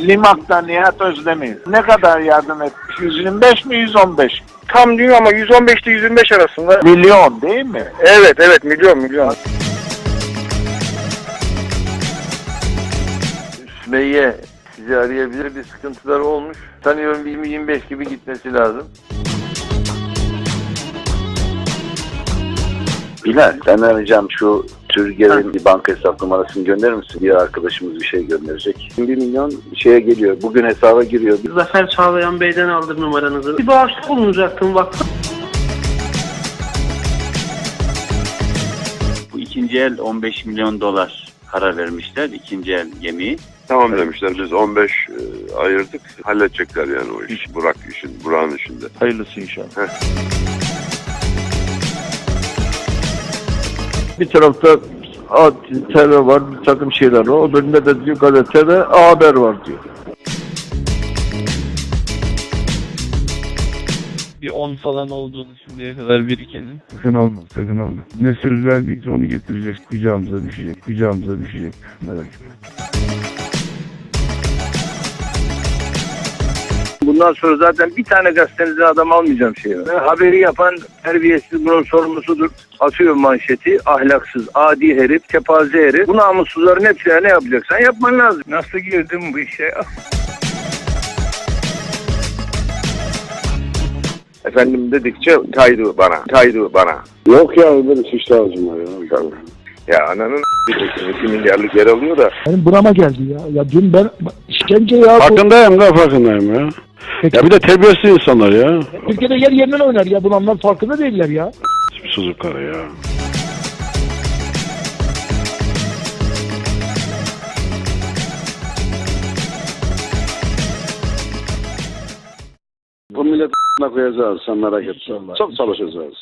Limak'tan Nihat Özdemir. Ne kadar yardım etmiş? 125 mi 115 mi? Tam değil ama 115 ile 125 arasında. Milyon değil mi? Evet evet milyon milyon. Sümeyye sizi arayabilir. Bir sıkıntıları olmuş. Sanıyorum 20-25 gibi gitmesi lazım. Bilal ben arayacağım şu Türger'in bir banka hesap numarasını gönderir misin? Bir arkadaşımız bir şey gönderecek. 1 milyon şeye geliyor. Bugün hesaba giriyor. Zafer Çağlayan Bey'den aldım numaranızı. Bir bağışta bulunacaktım vakfı. Bu ikinci el 15 milyon dolar para vermişler ikinci el gemiyi. Tamam demişler biz 15 e, ayırdık halledecekler yani o iş. Burak işin, Burak'ın işinde. Hayırlısı inşallah. Heh. Bir tarafta TV var, bir takım şeyler var. Öbüründe de diyor gazetede A Haber var diyor. bir 10 falan olduğunu şimdiye kadar birikenin. Sakın olma, sakın olma. Ne söz verdiyse onu getireceğiz. Kucağımıza düşecek, kucağımıza düşecek. Merak etme. Bundan sonra zaten bir tane gazetenizden adam almayacağım şeye. Ve haberi yapan terbiyesiz bunun sorumlusudur. Atıyor manşeti. Ahlaksız, adi herif, kepaze herif. Bu namussuzların hepsine ne yapacaksan yapman lazım. Nasıl girdim bu işe ya? Efendim dedikçe kaydı bana, kaydı bana. Yok ya öyle bir suç lazım var ya. Ya ananın 2 milyarlık yer alıyor da. Benim burama geldi ya. Ya dün ben işkence ya. Bu, Farkındayım da farkındayım ya. Ya bir de terbiyesiz insanlar ya. Türkiye'de yer yerinden oynar ya. Bunlar farkında değiller ya. Suzuk karı ya. Bu millet koyacağız sen merak etme. Çok çalışacağız.